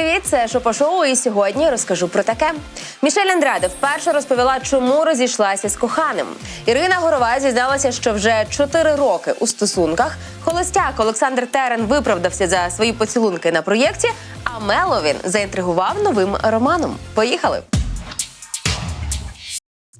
Привіт, це Шопо-шоу, і сьогодні розкажу про таке. Мішель Андраде вперше розповіла, чому розійшлася з коханим. Ірина Горова зізналася, що вже 4 роки у стосунках. Холостяк Олександр Терен виправдався за свої поцілунки на проєкті. А Меловін заінтригував новим романом. Поїхали.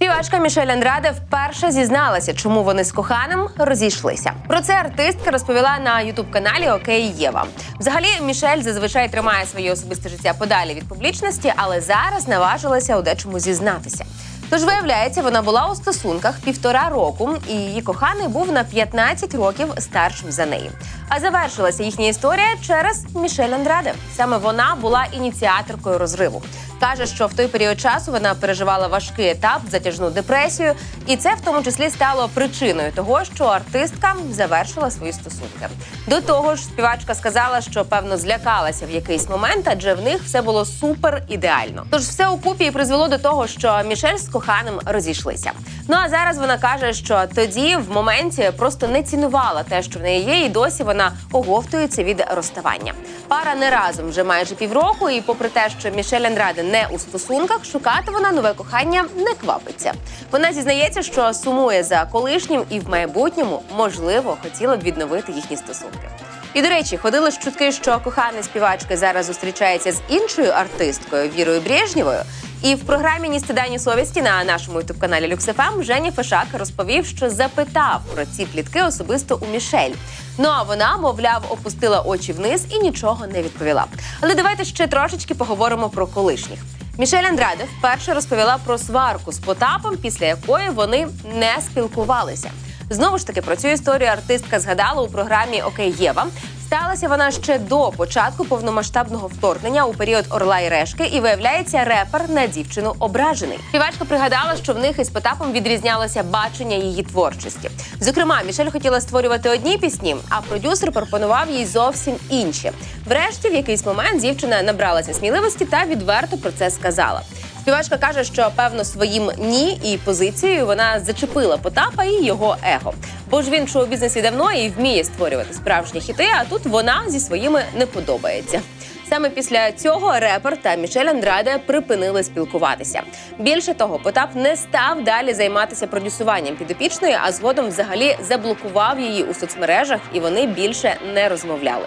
Співачка Мішель Андраде вперше зізналася, чому вони з коханим розійшлися. Про це артистка розповіла на ютуб-каналі Окей Єва. Взагалі, Мішель зазвичай тримає своє особисте життя подалі від публічності, але зараз наважилася у дечому зізнатися. Тож, виявляється, вона була у стосунках півтора року, і її коханий був на 15 років старшим за неї. А завершилася їхня історія через Мішель Андраде. Саме вона була ініціаторкою розриву. Каже, що в той період часу вона переживала важкий етап, затяжну депресію, і це в тому числі стало причиною того, що артистка завершила свої стосунки. До того ж, співачка сказала, що певно злякалася в якийсь момент, адже в них все було супер ідеально. Тож все у купі і призвело до того, що Мішель з коханим розійшлися. Ну а зараз вона каже, що тоді в моменті просто не цінувала те, що в неї є, і досі вона оговтується від розставання. Пара не разом вже майже півроку, і попри те, що Мішель Андраде не у стосунках, шукати вона нове кохання не квапиться. Вона зізнається, що сумує за колишнім і в майбутньому можливо хотіла б відновити їхні стосунки. І до речі, ходили ж чутки, що коханий співачки зараз зустрічається з іншою артисткою Вірою Брежнєвою. І в програмі «Ні стида, совісті на нашому ютуб-каналі Люксефем Женя Фешак розповів, що запитав про ці плітки особисто у Мішель. Ну а вона, мовляв, опустила очі вниз і нічого не відповіла. Але давайте ще трошечки поговоримо про колишніх. Мішель Андраде вперше розповіла про сварку з Потапом, після якої вони не спілкувалися. Знову ж таки про цю історію артистка згадала у програмі Окей Єва. Сталася вона ще до початку повномасштабного вторгнення у період Орла і Решки, і виявляється, репер на дівчину ображений. Співачка пригадала, що в них із Потапом відрізнялося бачення її творчості. Зокрема, Мішель хотіла створювати одні пісні, а продюсер пропонував їй зовсім інші. Врешті, в якийсь момент, дівчина набралася сміливості та відверто про це сказала. Співачка каже, що певно своїм ні і позицією вона зачепила Потапа і його его. Бо ж він шоу-бізнесі давно і вміє створювати справжні хіти. А тут вона зі своїми не подобається. Саме після цього репер та Мішель Андраде припинили спілкуватися. Більше того, Потап не став далі займатися продюсуванням підопічної, а згодом взагалі заблокував її у соцмережах, і вони більше не розмовляли.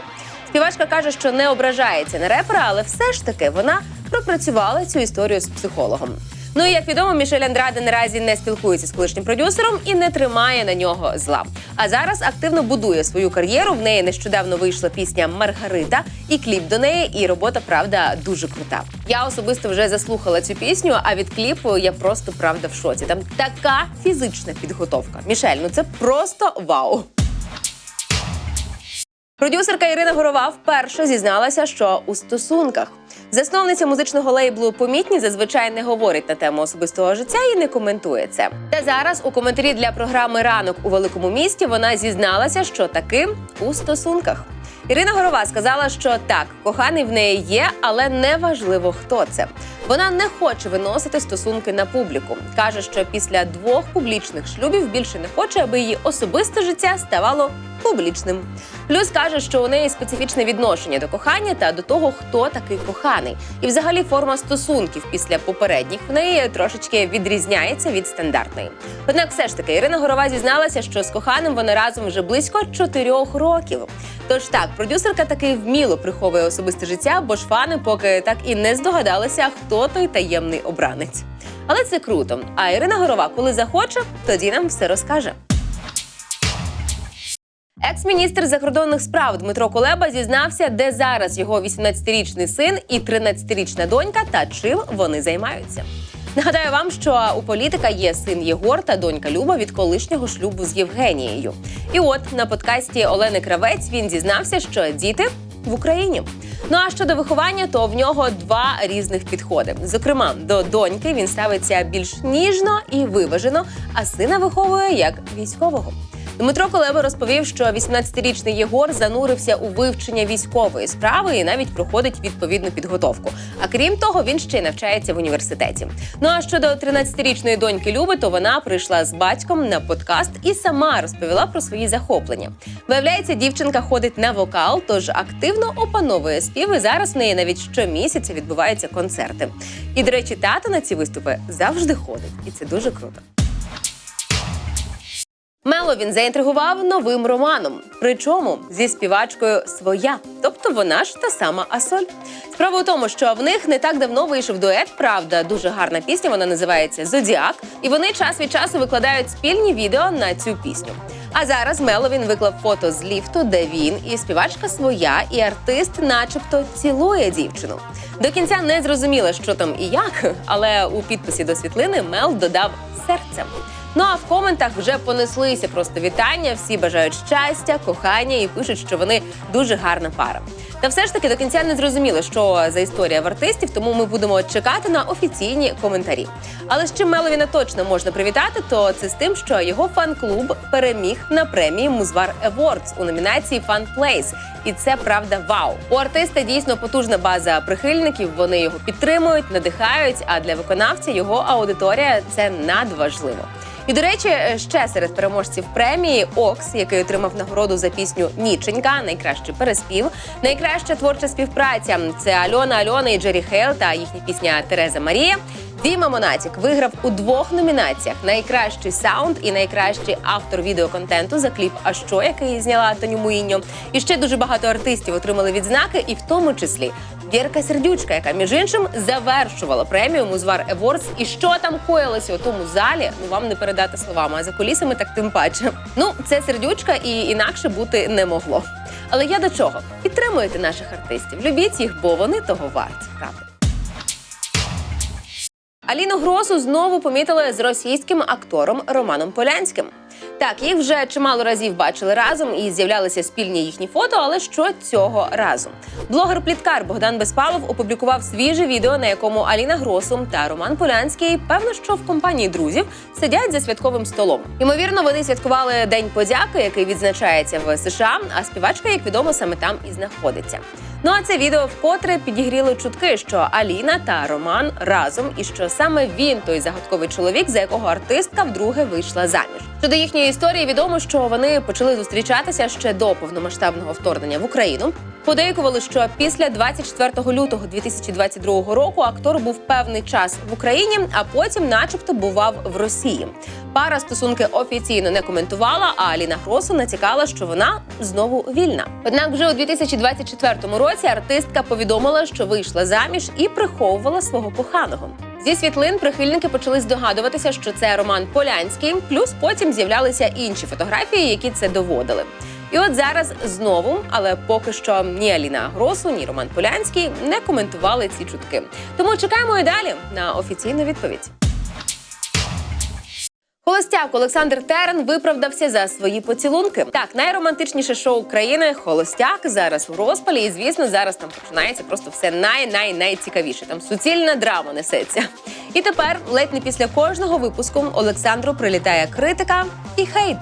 Співачка каже, що не ображається на репера, але все ж таки вона пропрацювала цю історію з психологом. Ну і як відомо, Мішель Андраде наразі не спілкується з колишнім продюсером і не тримає на нього зла. А зараз активно будує свою кар'єру. В неї нещодавно вийшла пісня Маргарита і кліп до неї. І робота правда дуже крута. Я особисто вже заслухала цю пісню. А від кліпу я просто правда в шоці. Там така фізична підготовка. Мішель, ну це просто вау. Продюсерка Ірина Горова вперше зізналася, що у стосунках засновниця музичного лейблу помітні зазвичай не говорить на тему особистого життя і не коментує це. Та зараз у коментарі для програми Ранок у великому місті вона зізналася, що таки у стосунках. Ірина Горова сказала, що так, коханий в неї є, але не важливо, хто це. Вона не хоче виносити стосунки на публіку. каже, що після двох публічних шлюбів більше не хоче, аби її особисте життя ставало публічним. Плюс каже, що у неї специфічне відношення до кохання та до того, хто такий коханий. І взагалі форма стосунків після попередніх в неї трошечки відрізняється від стандартної. Однак, все ж таки, Ірина Горова зізналася, що з коханим вони разом вже близько чотирьох років. Тож так, продюсерка таки вміло приховує особисте життя, бо ж фани поки так і не здогадалися, хто той таємний обранець. Але це круто. А Ірина Горова, коли захоче, тоді нам все розкаже. Екс-міністр закордонних справ Дмитро Кулеба зізнався, де зараз його 18-річний син і 13-річна донька та чим вони займаються. Нагадаю вам, що у політика є син Єгор та донька Люба від колишнього шлюбу з Євгенією. І от на подкасті Олени Кравець він зізнався, що діти в Україні. Ну а щодо виховання, то в нього два різних підходи. Зокрема, до доньки він ставиться більш ніжно і виважено, а сина виховує як військового. Дмитро Колеба розповів, що 18-річний Єгор занурився у вивчення військової справи і навіть проходить відповідну підготовку. А крім того, він ще й навчається в університеті. Ну а щодо 13-річної доньки Люби, то вона прийшла з батьком на подкаст і сама розповіла про свої захоплення. Виявляється, дівчинка ходить на вокал, тож активно опановує спів. І зараз в неї навіть щомісяця відбуваються концерти. І, до речі, тато на ці виступи завжди ходить, і це дуже круто. Мело він заінтригував новим романом, причому зі співачкою своя, тобто вона ж та сама Асоль. Справа у тому, що в них не так давно вийшов дует. Правда, дуже гарна пісня. Вона називається Зодіак, і вони час від часу викладають спільні відео на цю пісню. А зараз Мело він виклав фото з ліфту, де він і співачка своя, і артист, начебто, цілує дівчину. До кінця не зрозуміло, що там і як, але у підписі до світлини Мел додав серцем. Ну а в коментах вже понеслися просто вітання. Всі бажають щастя, кохання і пишуть, що вони дуже гарна пара. Та все ж таки до кінця не зрозуміло, що за історія в артистів, тому ми будемо чекати на офіційні коментарі. Але з чим Меловіна точно можна привітати, то це з тим, що його фан-клуб переміг на премії Музвар Awards у номінації Fan Place. І це правда вау. У артиста дійсно потужна база прихильників. Вони його підтримують, надихають. А для виконавця його аудиторія це надважливо. І до речі, ще серед переможців премії Окс, який отримав нагороду за пісню Ніченька, найкращий переспів, найкраща творча співпраця. Це Альона Альона і Джері Хейл та їхня пісня Тереза Марія. Діма Монатік виграв у двох номінаціях: найкращий саунд і найкращий автор відеоконтенту за кліп А що, який зняла Таню Муїньо. І ще дуже багато артистів отримали відзнаки, і в тому числі Вірка Сердючка, яка між іншим завершувала премію Музвар Евордс. І що там коїлося у тому залі, ну вам не передати словами, а за кулісами так тим паче. Ну, це сердючка і інакше бути не могло. Але я до чого? Підтримуйте наших артистів, любіть їх, бо вони того варті. Правда. Аліну Гросу знову помітили з російським актором Романом Полянським. Так, їх вже чимало разів бачили разом і з'являлися спільні їхні фото. Але що цього разу? Блогер-пліткар Богдан Безпалов опублікував свіже відео, на якому Аліна Гросу та Роман Полянський, певно, що в компанії друзів сидять за святковим столом. Ймовірно, вони святкували День подяки, який відзначається в США. А співачка, як відомо, саме там і знаходиться. Ну а це відео вкотре підігріли чутки, що Аліна та Роман разом, і що саме він той загадковий чоловік, за якого артистка вдруге вийшла заміж. Щодо їхньої історії відомо, що вони почали зустрічатися ще до повномасштабного вторгнення в Україну. Подейкували, що після 24 лютого 2022 року актор був певний час в Україні, а потім, начебто, бував в Росії. Пара стосунки офіційно не коментувала. А Аліна Гросу натякала, що вона знову вільна. Однак, вже у 2024 році артистка повідомила, що вийшла заміж і приховувала свого коханого. Зі світлин прихильники почали здогадуватися, що це Роман Полянський. Плюс потім з'являлися інші фотографії, які це доводили. І от зараз знову, але поки що ні Аліна Гросу, ні Роман Полянський не коментували ці чутки. Тому чекаємо і далі на офіційну відповідь. Холостяк Олександр Терен виправдався за свої поцілунки. Так, найромантичніше шоу України Холостяк зараз у розпалі. І звісно, зараз там починається просто все най найцікавіше. Там суцільна драма несеться. І тепер, ледь не після кожного випуску, Олександру прилітає критика і хейт.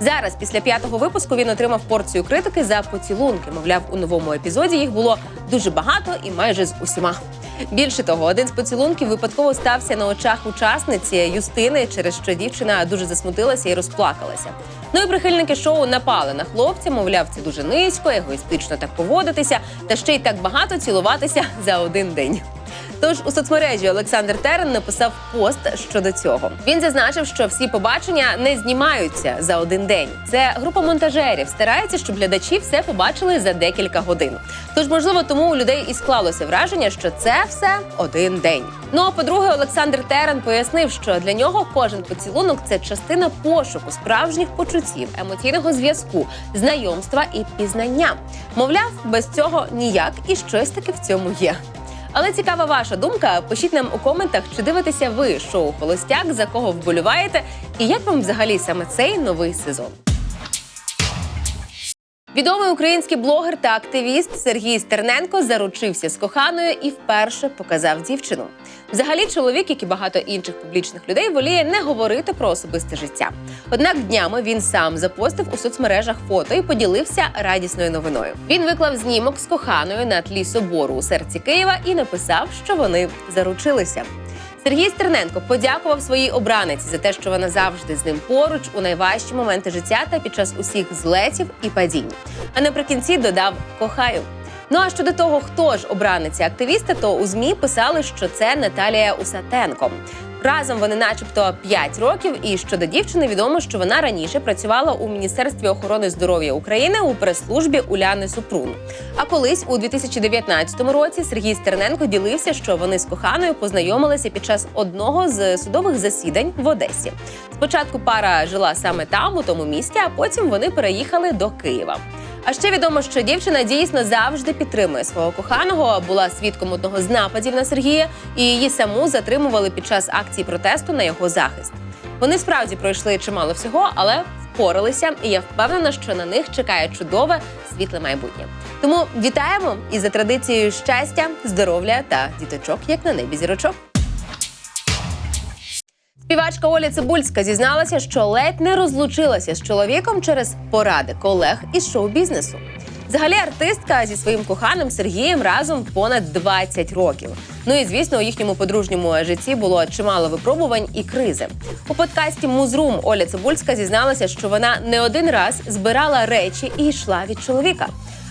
Зараз, після п'ятого випуску, він отримав порцію критики за поцілунки. Мовляв, у новому епізоді їх було дуже багато і майже з усіма. Більше того, один з поцілунків випадково стався на очах учасниці Юстини, через що дівчина дуже засмутилася і розплакалася. Ну і прихильники шоу напали на хлопця, мовляв, це дуже низько, егоїстично так поводитися, та ще й так багато цілуватися за один день. Тож у соцмережі Олександр Терен написав пост щодо цього. Він зазначив, що всі побачення не знімаються за один день. Це група монтажерів старається, щоб глядачі все побачили за декілька годин. Тож, можливо, тому у людей і склалося враження, що це все один день. Ну а по-друге, Олександр Терен пояснив, що для нього кожен поцілунок це частина пошуку справжніх почуттів, емоційного зв'язку, знайомства і пізнання. Мовляв, без цього ніяк і щось таки в цьому є. Але цікава ваша думка. Пишіть нам у коментах, чи дивитеся ви шоу Холостяк, за кого вболіваєте, і як вам взагалі саме цей новий сезон. Відомий український блогер та активіст Сергій Стерненко заручився з коханою і вперше показав дівчину. Взагалі, чоловік, як і багато інших публічних людей, воліє не говорити про особисте життя. Однак днями він сам запостив у соцмережах фото і поділився радісною новиною. Він виклав знімок з коханою на тлі собору у серці Києва і написав, що вони заручилися. Сергій Стерненко подякував своїй обраниці за те, що вона завжди з ним поруч у найважчі моменти життя та під час усіх злетів і падінь. А наприкінці додав кохаю. Ну а щодо того, хто ж обраниця активіста, то у змі писали, що це Наталія Усатенко. Разом вони, начебто, 5 років. І щодо дівчини, відомо, що вона раніше працювала у міністерстві охорони здоров'я України у прес-службі Уляни Супрун. А колись у 2019 році Сергій Стерненко ділився, що вони з коханою познайомилися під час одного з судових засідань в Одесі. Спочатку пара жила саме там, у тому місті, а потім вони переїхали до Києва. А ще відомо, що дівчина дійсно завжди підтримує свого коханого. Була свідком одного з нападів на Сергія, і її саму затримували під час акції протесту на його захист. Вони справді пройшли чимало всього, але впоралися, і я впевнена, що на них чекає чудове світле майбутнє. Тому вітаємо і за традицією щастя, здоров'я та діточок, як на небі зірочок. Співачка Оля Цибульська зізналася, що ледь не розлучилася з чоловіком через поради колег із шоу-бізнесу. Взагалі, артистка зі своїм коханим Сергієм разом понад 20 років. Ну і звісно, у їхньому подружньому житті було чимало випробувань і кризи. У подкасті Музрум Оля Цибульська зізналася, що вона не один раз збирала речі і йшла від чоловіка.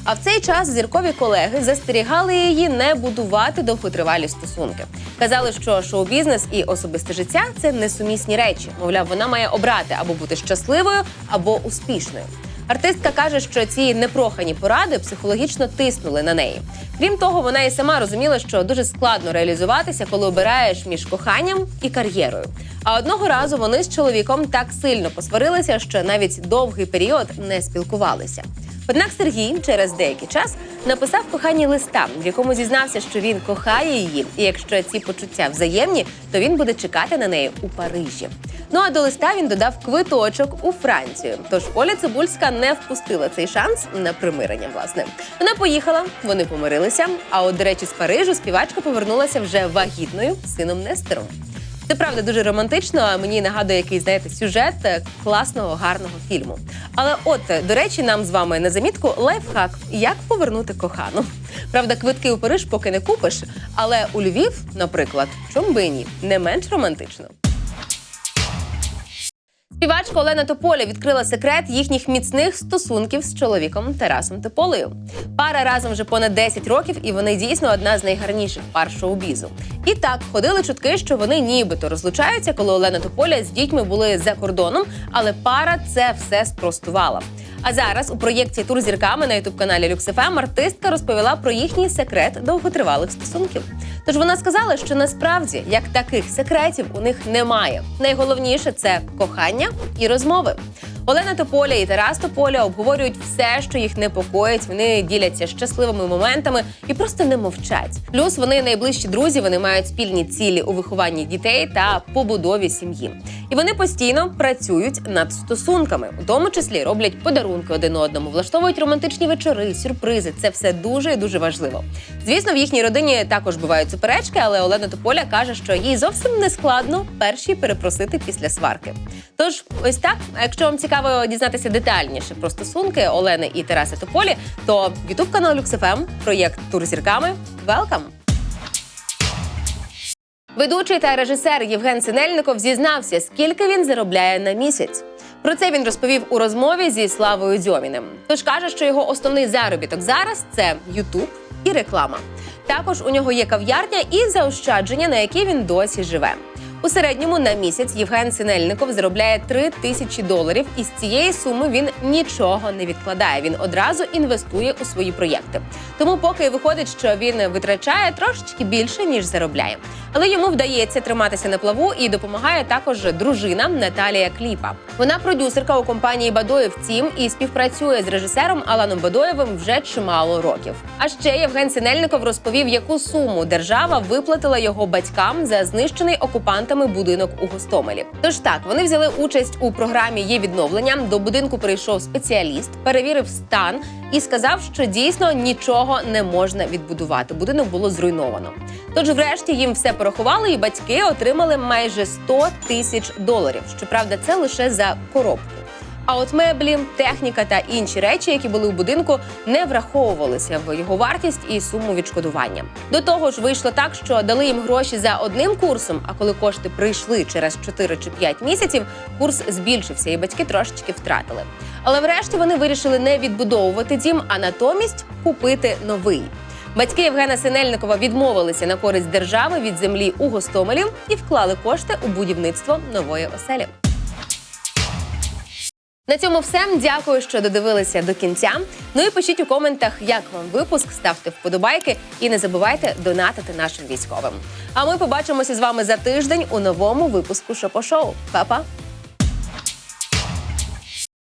А в цей час зіркові колеги застерігали її не будувати довготривалі стосунки. Казали, що шоу-бізнес і особисте життя це несумісні речі. Мовляв, вона має обрати або бути щасливою, або успішною. Артистка каже, що ці непрохані поради психологічно тиснули на неї. Крім того, вона і сама розуміла, що дуже складно реалізуватися, коли обираєш між коханням і кар'єрою. А одного разу вони з чоловіком так сильно посварилися, що навіть довгий період не спілкувалися. Однак Сергій через деякий час написав коханій листа, в якому зізнався, що він кохає її, і якщо ці почуття взаємні, то він буде чекати на неї у Парижі. Ну а до листа він додав квиточок у Францію. Тож Оля Цибульська не впустила цей шанс на примирення. Власне, вона поїхала, вони помирилися. А от, до речі, з Парижу співачка повернулася вже вагітною сином Нестером. Це правда дуже романтично. а Мені нагадує якийсь, знаєте, сюжет е, класного гарного фільму. Але от е, до речі, нам з вами на замітку лайфхак, як повернути кохану. Правда, квитки у Париж поки не купиш, але у Львів, наприклад, чом би і ні, не менш романтично. Співачка Олена Тополя відкрила секрет їхніх міцних стосунків з чоловіком Тарасом Тополею. Пара разом вже понад 10 років, і вони дійсно одна з найгарніших пар шоу-бізу. І так ходили чутки, що вони нібито розлучаються, коли Олена Тополя з дітьми були за кордоном, але пара це все спростувала. А зараз у проєкті Тур зірками на ютуб-каналі LuxFM артистка розповіла про їхній секрет довготривалих стосунків. Тож вона сказала, що насправді як таких секретів у них немає. Найголовніше це кохання і розмови. Олена Тополя і Тарас Тополя обговорюють все, що їх непокоїть. Вони діляться щасливими моментами і просто не мовчать. Плюс вони найближчі друзі, вони мають спільні цілі у вихованні дітей та побудові сім'ї. І вони постійно працюють над стосунками, у тому числі роблять подарунки один одному, влаштовують романтичні вечори, сюрпризи. Це все дуже і дуже важливо. Звісно, в їхній родині також бувають суперечки, але Олена Тополя каже, що їй зовсім не складно перші перепросити після сварки. Тож, ось так. Якщо вам цікаво дізнатися детальніше про стосунки Олени і Тараса Тополі, то Ютуб канал LuxFM, проєкт Тур зірками. Велкам! Ведучий та режисер Євген Синельников зізнався, скільки він заробляє на місяць. Про це він розповів у розмові зі Славою Дзьоміним. Тож каже, що його основний заробіток зараз це Ютуб і реклама. Також у нього є кав'ярня і заощадження, на які він досі живе. У середньому на місяць Євген Синельников заробляє 3 тисячі доларів, і з цієї суми він нічого не відкладає. Він одразу інвестує у свої проєкти. Тому поки виходить, що він витрачає трошечки більше ніж заробляє. Але йому вдається триматися на плаву і допомагає також дружина Наталія Кліпа. Вона продюсерка у компанії Бадоєв Тім і співпрацює з режисером Аланом Бадоєвим вже чимало років. А ще Євген Синельников розповів, яку суму держава виплатила його батькам за знищений окупантом ремонтами будинок у Гостомелі. Тож так, вони взяли участь у програмі є відновлення. До будинку прийшов спеціаліст, перевірив стан і сказав, що дійсно нічого не можна відбудувати. Будинок було зруйновано. Тож, врешті, їм все порахували, і батьки отримали майже 100 тисяч доларів. Щоправда, це лише за коробку. А от меблі, техніка та інші речі, які були у будинку, не враховувалися в його вартість і суму відшкодування. До того ж, вийшло так, що дали їм гроші за одним курсом. А коли кошти прийшли через 4 чи 5 місяців, курс збільшився, і батьки трошечки втратили. Але врешті вони вирішили не відбудовувати дім, а натомість купити новий. Батьки Євгена Синельникова відмовилися на користь держави від землі у Гостомелі і вклали кошти у будівництво нової оселі. На цьому все. Дякую, що додивилися до кінця. Ну і пишіть у коментах, як вам випуск, ставте вподобайки і не забувайте донатити нашим військовим. А ми побачимося з вами за тиждень у новому випуску Шопо-шоу. Па-па!